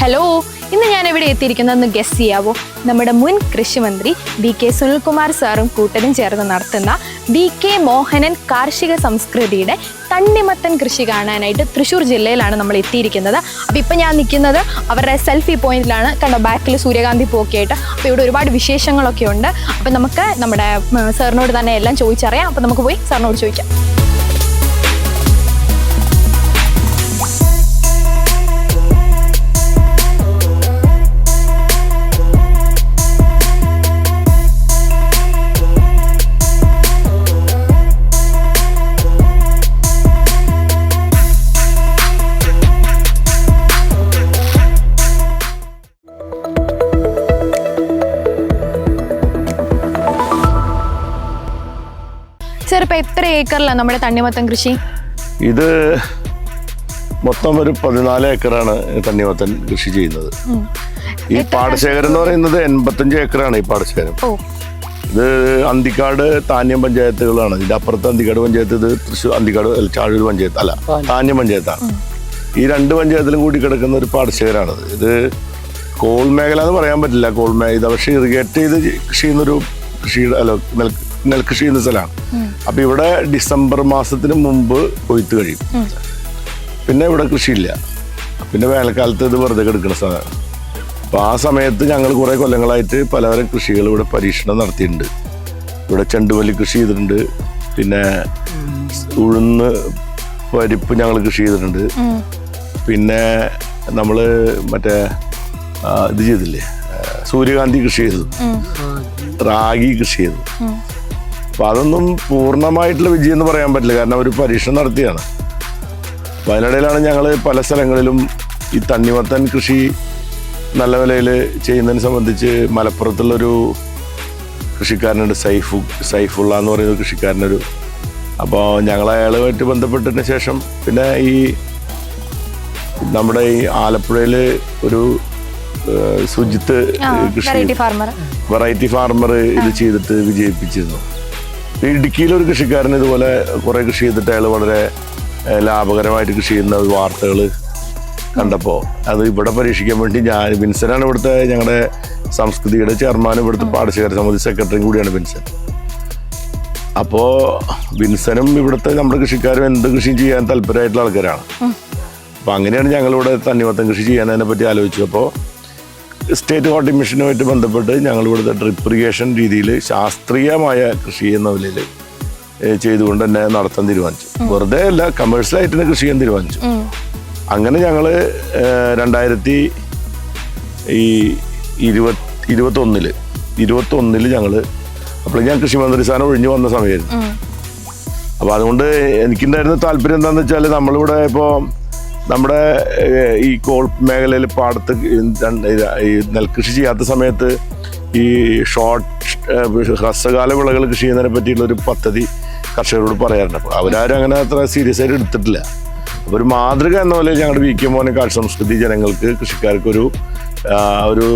Hello ഇന്ന് ഞാൻ എവിടെ എത്തിയിരിക്കുന്നതെന്ന് ഗസ് ചെയ്യാവോ? നമ്മുടെ മുൻ കൃഷിമന്ത്രി ബി കെ സുനിൽകുമാർ സാറും കൂട്ടരും ചേർന്ന് നടത്തുന്ന ബി കെ മോഹനൻ കാർഷിക സംസ്കൃതിയുടെ തണ്ണിമത്തൻ കൃഷി കാണാനായിട്ട് തൃശ്ശൂർ ജില്ലയിലാണ് നമ്മൾ എത്തിയിരിക്കുന്നത്. അപ്പോൾ ഇപ്പം ഞാൻ നിൽക്കുന്നത് അവരുടെ സെൽഫി പോയിന്റിലാണ് കണ്ടോ ബാക്കിൽ സൂര്യകാന്തി പൂക്കിയായിട്ട് അപ്പോൾ ഇവിടെ ഒരുപാട് വിശേഷങ്ങളൊക്കെ ഉണ്ട് അപ്പോൾ നമുക്ക് നമ്മുടെ സാറിനോട് തന്നെ എല്ലാം ചോദിച്ചറിയാം. അപ്പോൾ നമുക്ക് പോയി സാറിനോട് ചോദിക്കാം. ഏക്കറിലാണ് നമ്മുടെ തണ്ണിമത്തൻ കൃഷി? ഇത് മൊത്തം ഒരു പതിനാല് ഏക്കറാണ് തണ്ണിമത്തൻ കൃഷി ചെയ്യുന്നത്. ഈ പാടശേഖരം എന്ന് പറയുന്നത് എൺപത്തഞ്ച് ഏക്കറാണ് ഈ പാടശേഖരം. ഇത് അന്തിക്കാട് താന്യം പഞ്ചായത്തുകളാണ്. ഇതിന്റെ അപ്പുറത്ത് അന്തിക്കാട് പഞ്ചായത്ത് ഇത് തൃശ്ശൂർ അന്തിക്കാട് ചാഴൂർ പഞ്ചായത്ത് അല്ല താന്യം. പഞ്ചായത്താണ്. ഈ രണ്ട് പഞ്ചായത്തിലും കൂടി കിടക്കുന്ന ഒരു പാടശേഖരമാണിത് ഇത്. കോൾ മേഖല എന്ന് പറയാൻ പറ്റില്ല. കോൾ മേഖല ഇത് പക്ഷേ ഇറിഗേറ്റ് ചെയ്ത് കൃഷി ചെയ്യുന്നൊരു കൃഷിയുടെ അല്ല നെൽ നെൽകൃഷി ചെയ്യുന്ന സ്ഥലമാണ് അപ്പൊ ഇവിടെ ഡിസംബർ മാസത്തിന് മുമ്പ് കൊയ്ത്ത് കഴിയും. പിന്നെ ഇവിടെ കൃഷിയില്ല. പിന്നെ വേനൽക്കാലത്ത് ഇത് വെറുതെ എടുക്കുന്ന സാധനം അപ്പൊ ആ സമയത്ത് ഞങ്ങൾ കുറെ കൊല്ലങ്ങളായിട്ട് പലതരം കൃഷികൾ ഇവിടെ പരീക്ഷണം നടത്തിയിട്ടുണ്ട്. ഇവിടെ ചെണ്ടുമല്ലി കൃഷി ചെയ്തിട്ടുണ്ട്. പിന്നെ ഉഴുന്ന് പരിപ്പ് ഞങ്ങൾ കൃഷി ചെയ്തിട്ടുണ്ട്. പിന്നെ നമ്മൾ മറ്റേ ഇത് ചെയ്തില്ലേ? സൂര്യകാന്തി കൃഷി ചെയ്തു. റാഗി കൃഷി ചെയ്തു. അപ്പൊ അതൊന്നും പൂർണമായിട്ടുള്ള വിജയം എന്ന് പറയാൻ പറ്റില്ല. കാരണം അവർ പരീക്ഷണം നടത്തിയാണ്. അപ്പം അതിനിടയിലാണ് ഞങ്ങൾ പല സ്ഥലങ്ങളിലും ഈ തണ്ണിമത്തൻ കൃഷി നല്ല വിലയിൽ ചെയ്യുന്നതിനെ സംബന്ധിച്ച് മലപ്പുറത്തുള്ളൊരു കൃഷിക്കാരനുണ്ട് സൈഫു സൈഫുള്ള എന്ന് പറയുന്ന കൃഷിക്കാരനൊരു. അപ്പോൾ ഞങ്ങൾ അയാളുമായിട്ട് ബന്ധപ്പെട്ടതിന് ശേഷം പിന്നെ ഈ നമ്മുടെ ഈ ആലപ്പുഴയിൽ ഒരു സുജിത്ത് കൃഷി വെറൈറ്റി ഫാർമർ ഇത് ചെയ്തിട്ട് വിജയിപ്പിച്ചിരുന്നു. ഇടുക്കിയിലെ ഒരു കൃഷിക്കാരൻ ഇതുപോലെ കുറെ കൃഷി ചെയ്തിട്ട് അയാൾ വളരെ ലാഭകരമായിട്ട് കൃഷി ചെയ്യുന്ന വാർത്തകൾ കണ്ടപ്പോൾ അത് ഇവിടെ പരീക്ഷിക്കാൻ വേണ്ടി ഞാൻ വിൻസനാണ് ഇവിടുത്തെ ഞങ്ങളുടെ സംസ്കൃതിയുടെ ചെയർമാൻ ഇവിടുത്തെ പാടശേഖര സമിതി സെക്രട്ടറിയും കൂടിയാണ് വിൻസൻ. അപ്പോൾ വിൻസനും ഇവിടുത്തെ നമ്മുടെ കൃഷിക്കാരും എന്ത് കൃഷിയും ചെയ്യാൻ താല്പര്യമായിട്ടുള്ള ആൾക്കാരാണ്. അപ്പോൾ അങ്ങനെയാണ് ഞങ്ങളിവിടെ തന്നിമത്തം കൃഷി ചെയ്യാനതിനെ പറ്റി ആലോചിച്ചു അപ്പോൾ സ്റ്റേറ്റ് വാട്ടർ മിഷനുമായിട്ട് ബന്ധപ്പെട്ട് ഞങ്ങൾ ഇവിടുത്തെ ഡ്രിപ്പ് ഇറിഗേഷൻ രീതിയിൽ ശാസ്ത്രീയമായ കൃഷി എന്ന നിലയിൽ ചെയ്തുകൊണ്ട് തന്നെ നടത്താൻ തീരുമാനിച്ചു. വെറുതെ അല്ല കമേഴ്ഷ്യലായിട്ട് തന്നെ കൃഷി ചെയ്യാൻ തീരുമാനിച്ചു. അങ്ങനെ ഞങ്ങൾ രണ്ടായിരത്തി ഈ ഇരുപത്തി ഇരുപത്തൊന്നിൽ ഇരുപത്തൊന്നിൽ ഞങ്ങൾ അപ്പോൾ ഞാൻ കൃഷിമന്ത്രി സ്ഥാനം ഒഴിഞ്ഞു വന്ന സമയമായിരുന്നു അപ്പോൾ അതുകൊണ്ട് എനിക്കുണ്ടായിരുന്ന താല്പര്യം എന്താണെന്ന് വെച്ചാൽ നമ്മളിവിടെ ഇപ്പോൾ നമ്മുടെ ഈ കോൾ മേഖലയിൽ പാടത്ത് ഈ നെൽകൃഷി ചെയ്യാത്ത സമയത്ത് ഈ ഷോർട്ട് ഹ്രസ്വകാല വിളകൾ കൃഷി ചെയ്യുന്നതിനെ പറ്റിയുള്ള ഒരു പദ്ധതി കർഷകരോട് പറയാറുണ്ട്. അപ്പോൾ അവരാരും അങ്ങനെ അത്ര സീരിയസ് ആയിട്ട് എടുത്തിട്ടില്ല. അപ്പോൾ ഒരു മാതൃക എന്ന പോലെ ഞങ്ങളുടെ വി കെ മോനെ കാർഷിക സംസ്കൃതി ജനങ്ങൾക്ക് കൃഷിക്കാർക്കൊരു ഒരു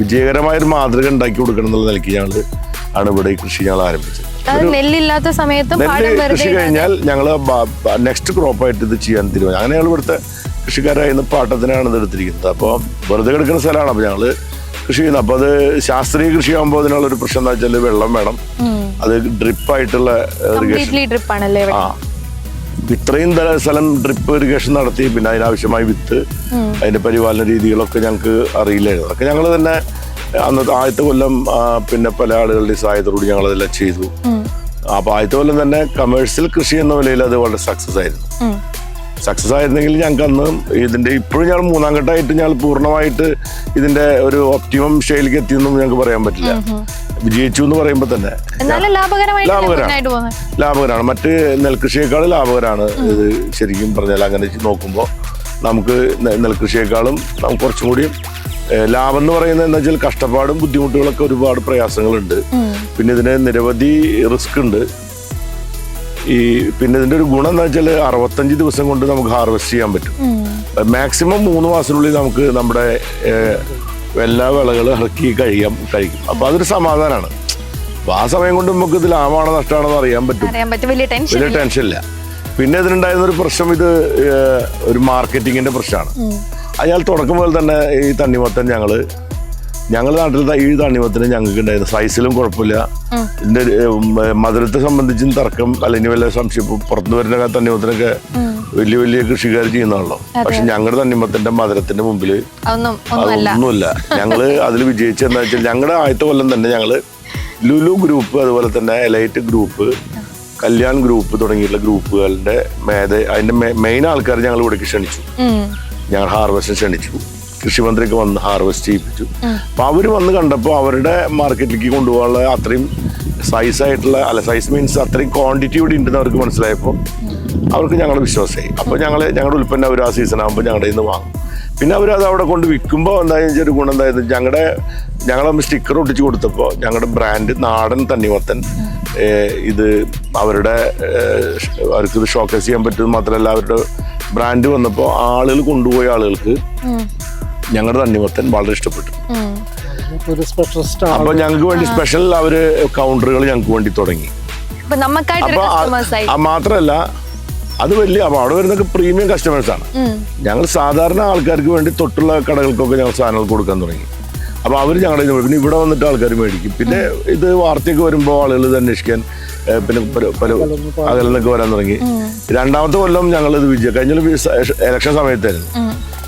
വിജയകരമായൊരു മാതൃക ഉണ്ടാക്കി കൊടുക്കണം എന്നുള്ള നിലയ്ക്ക് ഞങ്ങൾ ആണ് ഇവിടെ ഈ കൃഷി ഞങ്ങൾ ആരംഭിച്ചത്. നെല്ലില്ലാത്ത സമയത്തും നെല്ല് കൃഷി കഴിഞ്ഞാൽ ഞങ്ങൾ നെക്സ്റ്റ് ക്രോപ്പായിട്ട് ഇത് ചെയ്യാൻ തീരുമാനം. അങ്ങനെ ഞങ്ങൾ ഇവിടുത്തെ കൃഷിക്കാരായിരുന്ന പാട്ടത്തിനാണ് ഇത് എടുത്തിരിക്കുന്നത്. അപ്പോൾ വെറുതെ കിടക്കുന്ന സ്ഥലമാണ്. അപ്പോൾ ഞങ്ങൾ കൃഷി ചെയ്യുന്നത്. അപ്പോൾ അത് ശാസ്ത്രീയ കൃഷി ആകുമ്പോൾ അതിനുള്ളൊരു പ്രശ്നം എന്താ വെച്ചാൽ വെള്ളം വേണം. അത് ഡ്രിപ്പായിട്ടുള്ള ആ. ഇത്രയും സ്ഥലം ഡ്രിപ്പ് ഇറിഗേഷൻ നടത്തി പിന്നെ അതിനാവശ്യമായ വിത്ത് അതിന്റെ പരിപാലന രീതികളൊക്കെ ഞങ്ങൾക്ക് അറിയില്ലായിരുന്നു. അതൊക്കെ ഞങ്ങൾ തന്നെ അന്നത്തെ ആദ്യത്തെ കൊല്ലം പിന്നെ പല ആളുകളുടെ സഹായത്തോടുകൂടി ഞങ്ങൾ അതെല്ലാം ചെയ്തു. അപ്പൊ അപ്പോൾ ആദ്യത്തെ കൊല്ലം തന്നെ കമേഴ്ഷ്യൽ കൃഷി എന്ന നിലയിൽ അത് വളരെ സക്സസ് ആയിരുന്നു. സക്സസ് ആയിരുന്നെങ്കിൽ ഞങ്ങൾക്ക് അന്ന് ഇതിന്റെ ഇപ്പോഴും ഞങ്ങൾ മൂന്നാം ഘട്ടമായിട്ട് ഞങ്ങൾ പൂർണമായിട്ട് ഇതിന്റെ ഒരു ഒപ്റ്റിമം ഷെയിലേക്ക് എത്തിയെന്നും ഞങ്ങൾക്ക് പറയാൻ പറ്റില്ല. വിജയിച്ചു എന്ന് പറയുമ്പോൾ തന്നെ. ലാഭകരമാണ്. ലാഭകരമാണ്. മറ്റ് നെൽകൃഷിയേക്കാൾ ലാഭകരമാണ്. ഇത് ശരിക്കും പറഞ്ഞാൽ അങ്ങനെ നോക്കുമ്പോൾ നമുക്ക് നെൽകൃഷിയേക്കാളും നമുക്ക് കുറച്ചും കൂടി ഏഹ്, ലാഭം എന്ന് പറയുന്നത് എന്താ വെച്ചാൽ കഷ്ടപ്പാടും ബുദ്ധിമുട്ടുകളൊക്കെ ഒരുപാട് പ്രയാസങ്ങളുണ്ട്. പിന്നെ ഇതിന് നിരവധി റിസ്ക് ഉണ്ട്. ഈ പിന്നെ ഇതിന്റെ ഒരു ഗുണം എന്താ വെച്ചാൽ അറുപത്തഞ്ച് ദിവസം കൊണ്ട് നമുക്ക് ഹാർവെസ്റ്റ് ചെയ്യാൻ പറ്റും. മാക്സിമം മൂന്ന് മാസത്തിനുള്ളിൽ നമുക്ക് നമ്മുടെ എല്ലാ വിളകളും ഇറക്കി കഴിയാം കഴിക്കും. അപ്പൊ അതൊരു സമാധാനമാണ് അപ്പൊ ആ സമയം കൊണ്ട് നമുക്ക് ഇത് ലാഭമാണോ നഷ്ടമാണോ അറിയാൻ പറ്റും. വലിയ ടെൻഷൻ ഇല്ല. പിന്നെ ഇതിനുണ്ടായിരുന്ന ഒരു പ്രശ്നം ഇത് ഒരു മാർക്കറ്റിങ്ങിന്റെ പ്രശ്നമാണ്. അയാൾ തുടക്കം മുതൽ തന്നെ ഈ തണ്ണിമത്തൻ ഞങ്ങൾ ഞങ്ങളുടെ നാട്ടിലത്തെ ഈ തണ്ണിമത്തനും ഞങ്ങൾക്ക് ഉണ്ടായിരുന്നു സൈസിലും കുഴപ്പമില്ല ഇതിന്റെ മധുരത്തെ സംബന്ധിച്ചും തർക്കം അല്ലെങ്കിൽ വല്ല സംശയം പുറത്തു വരുന്ന തണ്ണിമത്തനൊക്കെ വലിയ വലിയ കൃഷിക്കാർ ചെയ്യുന്നതാണല്ലോ. പക്ഷെ ഞങ്ങളുടെ തണ്ണിമത്തന്റെ മധുരത്തിന്റെ മുമ്പിൽ ഒന്നുമില്ല. അതൊന്നുമില്ല ഞങ്ങൾ അതിൽ വിജയിച്ചെന്താ വെച്ചാൽ ഞങ്ങളുടെ ആദ്യത്തെ കൊല്ലം തന്നെ ഞങ്ങൾ ലുലു ഗ്രൂപ്പ് അതുപോലെ തന്നെ എലൈറ്റ് ഗ്രൂപ്പ് കല്യാൺ ഗ്രൂപ്പ് തുടങ്ങിയിട്ടുള്ള ഗ്രൂപ്പുകളുടെ മേധ അതിന്റെ മെയിൻ ആൾക്കാർ ഞങ്ങൾ ഇവിടേക്ക് ക്ഷണിച്ചു. ഞങ്ങൾ ഹാർവെസ്റ്റ് ക്ഷണിച്ചു. കൃഷിമന്ത്രിക്ക് വന്ന് ഹാർവെസ്റ്റ് ചെയ്യിപ്പിച്ചു. അപ്പൊ അവർ വന്ന് കണ്ടപ്പോൾ അവരുടെ മാർക്കറ്റിലേക്ക് കൊണ്ടുപോകാനുള്ള അത്രയും സൈസ് ആയിട്ടുള്ള അല്ല സൈസ് മീൻസ് അത്രയും ക്വാണ്ടിറ്റി ഇവിടെ ഉണ്ടെന്ന് അവർക്ക് മനസ്സിലായപ്പോൾ അവർക്ക് ഞങ്ങൾ വിശ്വാസമായി. അപ്പോൾ ഞങ്ങൾ ഞങ്ങളുടെ ഉൽപ്പന്നം അവർ ആ സീസൺ ആകുമ്പോൾ ഞങ്ങളുടെ നിന്ന് വാങ്ങും. പിന്നെ അവർ അത് അവിടെ കൊണ്ട് വിൽക്കുമ്പോൾ എന്തായാലും ഒരു ഗുണം എന്തായാലും ഞങ്ങളുടെ ഞങ്ങളെ സ്റ്റിക്കർ ഒട്ടിച്ച് കൊടുത്തപ്പോൾ ഞങ്ങളുടെ ബ്രാൻഡ് നാടൻ തണ്ണിമത്തൻ ഇത് അവരുടെ അവർക്ക് ഇത് ഷോക്കേസ് ചെയ്യാൻ പറ്റുന്നത് മാത്രമല്ല അവരുടെ ബ്രാൻഡ് വന്നപ്പോൾ ആളുകൾ കൊണ്ടുപോയ ആളുകൾക്ക് ഞങ്ങളുടെ തണ്ണിമത്തൻ വളരെ ഇഷ്ടപ്പെട്ടു. അപ്പൊ ഞങ്ങൾക്ക് വേണ്ടി സ്പെഷ്യൽ അവർ കൗണ്ടറുകൾ ഞങ്ങൾക്ക് വേണ്ടി തുടങ്ങി. മാത്രല്ല അത് വലിയ അപ്പൊ അവിടെ വരുന്നൊക്കെ പ്രീമിയം കസ്റ്റമേഴ്സ് ആണ്. ഞങ്ങൾ സാധാരണ ആൾക്കാർക്ക് വേണ്ടി തൊട്ടുള്ള കടകൾക്കൊക്കെ ഞങ്ങൾ സാധനങ്ങൾ കൊടുക്കാൻ തുടങ്ങി. അപ്പൊ അവർ ഞങ്ങളുടെ കയ്യിൽ പിന്നെ ഇവിടെ വന്നിട്ട് ആൾക്കാർ മേടിക്കും. പിന്നെ ഇത് വാർത്തയൊക്കെ വരുമ്പോൾ ആളുകൾ ഇത് അന്വേഷിക്കാൻ പിന്നെ പല- അകലെന്നൊക്കെ വരാൻ തുടങ്ങി. രണ്ടാമത്തെ കൊല്ലം ഞങ്ങൾ ഇത് വിജയം കഴിഞ്ഞ ഇലക്ഷൻ സമയത്തായിരുന്നു.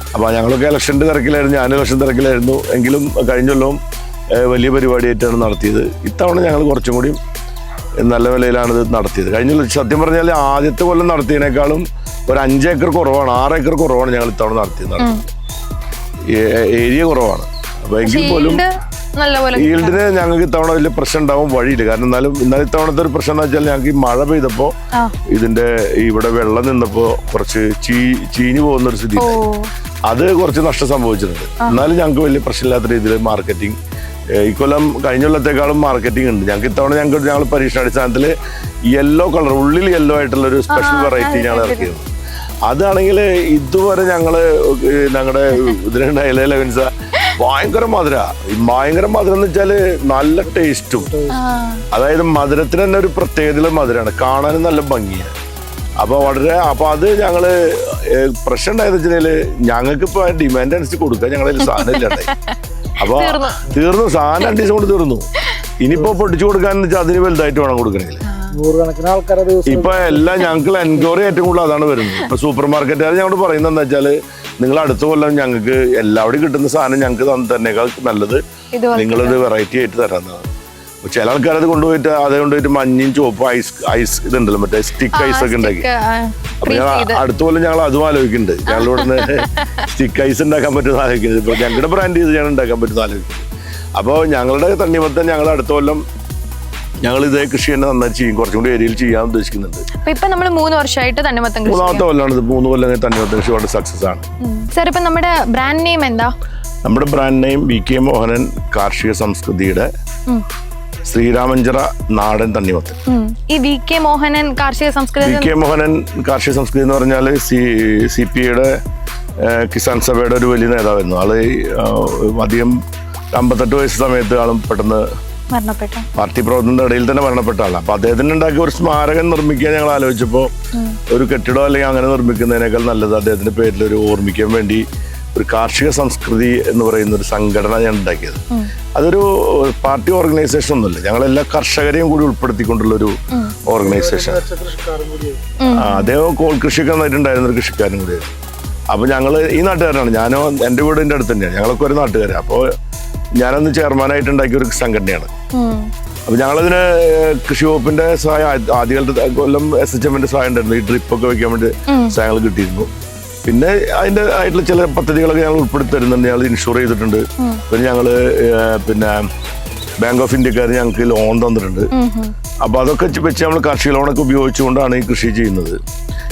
അപ്പൊ അപ്പോൾ ഞങ്ങളൊക്കെ ഇലക്ഷന്റെ തിരക്കിലായിരുന്നു ഞാൻ ഇലക്ഷൻ തിരക്കിലായിരുന്നു. എങ്കിലും കഴിഞ്ഞ കൊല്ലവും വലിയ പരിപാടിയായിട്ടാണ് നടത്തിയത്. ഇത്തവണ ഞങ്ങൾ കുറച്ചും കൂടി നല്ല നിലയിലാണ് ഇത് നടത്തിയത്. കഴിഞ്ഞ സത്യം പറഞ്ഞാൽ ആദ്യത്തെ കൊല്ലം നടത്തിയതിനേക്കാളും ഒരു അഞ്ചേക്കർ കുറവാണ് ആറ് ഏക്കർ കുറവാണ് ഞങ്ങൾ ഇത്തവണ നടത്തിയത്. ഏരിയ കുറവാണ്. അപ്പോൾ എങ്കിൽ പോലും നല്ലപോലെ ഈൽഡിന് ഞങ്ങൾക്ക് ഇത്തവണ വലിയ പ്രശ്നം ഉണ്ടാവും വഴിയില്ല. കാരണം എന്നാലും ഇന്നലെ ഇത്തവണത്തെ ഒരു പ്രശ്നം എന്ന് വെച്ചാൽ ഞങ്ങൾക്ക് ഈ മഴ പെയ്തപ്പോ ഇതിന്റെ ഇവിടെ വെള്ളം നിന്നപ്പോ കുറച്ച് ചീ ചീഞ്ഞു പോകുന്ന ഒരു സ്ഥിതി അത് കുറച്ച് നഷ്ടം സംഭവിച്ചിട്ടുണ്ട്. എന്നാലും ഞങ്ങൾക്ക് വലിയ പ്രശ്നമില്ലാത്ത രീതിയിൽ മാർക്കറ്റിംഗ് ഇക്കൊല്ലം കഴിഞ്ഞ കൊല്ലത്തെക്കാളും മാർക്കറ്റിംഗ് ഉണ്ട്. ഞങ്ങൾക്ക് ഇത്തവണ ഞങ്ങൾക്ക് ഞങ്ങൾ പരീക്ഷണാടിസ്ഥാനത്തിൽ യെല്ലോ കളർ ഉള്ളിൽ യെല്ലോ ആയിട്ടുള്ള ഒരു സ്പെഷ്യൽ വെറൈറ്റി ഞങ്ങൾ ഇറക്കിയത് അതാണെങ്കിൽ ഇതുവരെ ഞങ്ങൾ ഞങ്ങളുടെ ഇതിലുണ്ടായ ലെവൻസ ഭയങ്കര മധുര. ഈ ഭയങ്കര മധുരം എന്ന് വെച്ചാൽ നല്ല ടേസ്റ്റും. അതായത് മധുരത്തിന് തന്നെ ഒരു പ്രത്യേകതയുള്ള മധുരമാണ് കാണാനും നല്ല ഭംഗിയാണ് അപ്പൊ വളരെ അപ്പൊ അത് ഞങ്ങൾ പ്രശ്നം ഉണ്ടായെന്ന് വെച്ചാൽ ഞങ്ങൾക്ക് ഇപ്പൊ ഡിമാൻഡ് അനുസരിച്ച് കൊടുക്കാൻ ഞങ്ങളതിൽ സാധനം ഇല്ലാണ്ടായി. അപ്പൊ തീർന്നു. സാധനം രണ്ടു ദിവസം കൊണ്ട് തീർന്നു. ഇനിയിപ്പോ പൊട്ടിച്ചു കൊടുക്കാന്ന് വെച്ചാൽ അതിന് വലുതായിട്ട് വേണം കൊടുക്കണമെങ്കിൽ നൂറുകണക്കിന് ആൾക്കാരെ ദിവസം ഇപ്പൊ എല്ലാം ഞങ്ങൾക്ക് എൻക്വയറി ഏറ്റവും കൂടുതൽ അതാണ് വരുന്നത്. ഇപ്പൊ സൂപ്പർ മാർക്കറ്റുകാർ ഞങ്ങളോട് പറയുന്നത് എന്താ വെച്ചാൽ നിങ്ങൾ അടുത്ത കൊല്ലം ഞങ്ങൾക്ക് എല്ലാവരും കിട്ടുന്ന സാധനം ഞങ്ങൾക്ക് തന്നേക്കാൾ നല്ലത് നിങ്ങളൊരു വെറൈറ്റി ആയിട്ട് തരാന്നാണ് ചില ആൾക്കാരത് കൊണ്ടുപോയിട്ട് അത് കൊണ്ടുപോയിട്ട് മഞ്ഞയും ചുവപ്പും ഐസ് ഐസ് ഇതുണ്ടല്ലോ മറ്റേ സ്റ്റിക്ക് ഐസ് ഒക്കെ ഉണ്ടാക്കി. അപ്പൊ ഞങ്ങൾ അടുത്ത കൊല്ലം ഞങ്ങൾ അതും ആലോചിക്കുന്നുണ്ട്. ഞങ്ങളിവിടെ നിന്ന് സ്റ്റിക്ക് ഐസ് ഉണ്ടാക്കാൻ പറ്റുന്ന ആലോചിക്കുന്നത് ഇപ്പൊ ഞങ്ങളുടെ ബ്രാൻഡ് ചെയ്ത് ഞാൻ ഉണ്ടാക്കാൻ പറ്റുന്ന ആലോചിക്കുന്നത് അപ്പോൾ ഞങ്ങളുടെ തണ്ണിമത്തം ഞങ്ങൾ അടുത്ത കൊല്ലം ഞങ്ങൾ ഇതേ കൃഷി തന്നെ നന്നായി ചെയ്യും. കുറച്ചും കൂടി ഏരിയയിൽ ചെയ്യാൻ ഉദ്ദേശിക്കുന്നുണ്ട്. ഇപ്പൊ നമ്മൾ മൂന്ന് വർഷമായിട്ട് തണ്ണിമത്തം കൃഷി മൂന്നാമത്തെ കൊല്ലമാണ് ഇത്. മൂന്ന് കൊല്ലം തന്നെ കൃഷി വളരെ സക്സസ് ആണ്. സാർ ഇപ്പൊ നമ്മുടെ ബ്രാൻഡ് നെയിം എന്താ? നമ്മുടെ brand name V K Mohanan കാർഷിക സംസ്കൃതിയുടെ. ശ്രീരാമഞ്ചിറ നാടൻ തണ്ണിമത്തൻ. ഈ വി കെ മോഹനൻ കാർഷിക സംസ്കൃതി വി കെ മോഹനൻ കാർഷിക സംസ്കൃതി എന്ന് പറഞ്ഞാൽ സി സി പി ഐയുടെ കിസാൻ സഭയുടെ ഒരു വലിയ നേതാവായിരുന്നു. ആൾ അധികം അമ്പത്തെട്ട് വയസ്സ് സമയത്ത് ആളും പെട്ടെന്ന് മരണപ്പെട്ട പാർട്ടി പ്രവർത്തനത്തിന്റെ ഇടയിൽ തന്നെ മരണപ്പെട്ട ആളാണ് അപ്പൊ അദ്ദേഹത്തിന് ഉണ്ടാക്കിയ ഒരു സ്മാരകം നിർമ്മിക്കാൻ ഞങ്ങൾ ആലോചിച്ചപ്പോൾ ഒരു കെട്ടിടം അല്ലെങ്കിൽ അങ്ങനെ നിർമ്മിക്കുന്നതിനേക്കാൾ നല്ലത് അദ്ദേഹത്തിന്റെ പേരിൽ ഒരു ഓർമ്മിക്കാൻ വേണ്ടി ഒരു കാർഷിക സംസ്കൃതി എന്ന് പറയുന്ന ഒരു സംഘടന ഞാൻ ഉണ്ടാക്കിയത്. അതൊരു പാർട്ടി ഓർഗനൈസേഷൻ ഒന്നുമില്ല. ഞങ്ങളെല്ലാ കർഷകരെയും കൂടി ഉൾപ്പെടുത്തിക്കൊണ്ടുള്ള ഒരു ഓർഗനൈസേഷൻ അദ്ദേഹം കോൾ കൃഷിയൊക്കെ നന്നായിട്ടുണ്ടായിരുന്ന ഒരു കൃഷിക്കാരൻ കൂടിയായിരുന്നു അപ്പൊ ഞങ്ങൾ ഈ നാട്ടുകാരനാണ് ഞാനോ എന്റെ വീടിന്റെ അടുത്ത് തന്നെയാണ്. ഞങ്ങളൊക്കെ ഒരു നാട്ടുകാരാണ് അപ്പോൾ ഞാനന്ന് ചെയർമാനായിട്ട് ഉണ്ടാക്കിയ ഒരു സംഘടനയാണ്. അപ്പൊ ഞങ്ങളതിന് കൃഷി വകുപ്പിന്റെ സഹായം ആദ്യ- ആദ്യകാലത്ത് കൊല്ലം എസ് എച്ച് എമ്മിന്റെ സഹായം ഉണ്ടായിരുന്നു. ഈ ഡ്രിപ്പ് ഒക്കെ വെക്കാൻ വേണ്ടി സഹായങ്ങൾ കിട്ടിയിരുന്നു. പിന്നെ അതിന്റെ ആയിട്ടുള്ള ചില പദ്ധതികളൊക്കെ ഞങ്ങൾ ഉൾപ്പെടുത്തി തരുന്നുണ്ട്. ഞങ്ങൾ ഇൻഷുർ ചെയ്തിട്ടുണ്ട്. പിന്നെ ഞങ്ങൾ പിന്നെ ബാങ്ക് ഓഫ് ഇന്ത്യക്കാർ ഞങ്ങൾക്ക് ലോൺ തന്നിട്ടുണ്ട്. അപ്പൊ അതൊക്കെ വെച്ച് നമ്മൾ കാർഷിക ലോണൊക്കെ ഉപയോഗിച്ചുകൊണ്ടാണ് ഈ കൃഷി ചെയ്യുന്നത്.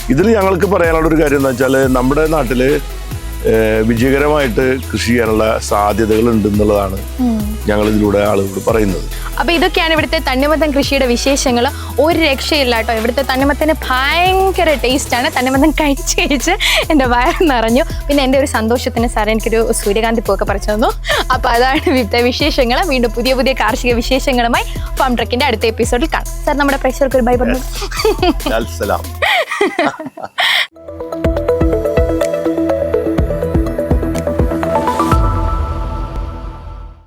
ഇതിൽ ഞങ്ങൾക്ക് പറയാനുള്ള ഒരു കാര്യം എന്താ വെച്ചാൽ നമ്മുടെ നാട്ടിൽ വിജയകരമായിട്ട് കൃഷി ചെയ്യാനുള്ള സാധ്യതകൾ ഉണ്ട് എന്നുള്ളതാണ് ഞങ്ങൾ ഇതിലൂടെ ആളുകളോട് പറയുന്നത്. അപ്പൊ ഇതൊക്കെയാണ് ഇവിടുത്തെ തണ്ണിമത്തൻ കൃഷിയുടെ വിശേഷങ്ങൾ ഒരു രക്ഷയില്ല കേട്ടോ. ഇവിടുത്തെ തണ്ണിമത്തന് ഭയങ്കര ടേസ്റ്റ് ആണ്. തണ്ണിമത്തൻ കഴിച്ച് കഴിച്ച് എന്റെ വയറ് നിറഞ്ഞു. പിന്നെ എന്റെ ഒരു സന്തോഷത്തിന് സാറേ എനിക്കൊരു സൂര്യകാന്തി പൂവൊക്കെ പറിച്ചു തന്നു. അപ്പൊ അതാണ് ഇവിടുത്തെ വിശേഷങ്ങൾ വീണ്ടും പുതിയ പുതിയ കാർഷിക വിശേഷങ്ങളുമായി ഫാം ട്രക്കിന്റെ അടുത്ത എപ്പിസോഡിൽ കാണാം. സാർ നമ്മുടെ പ്രേക്ഷകർക്ക് ഒരു ബൈ പറഞ്ഞു.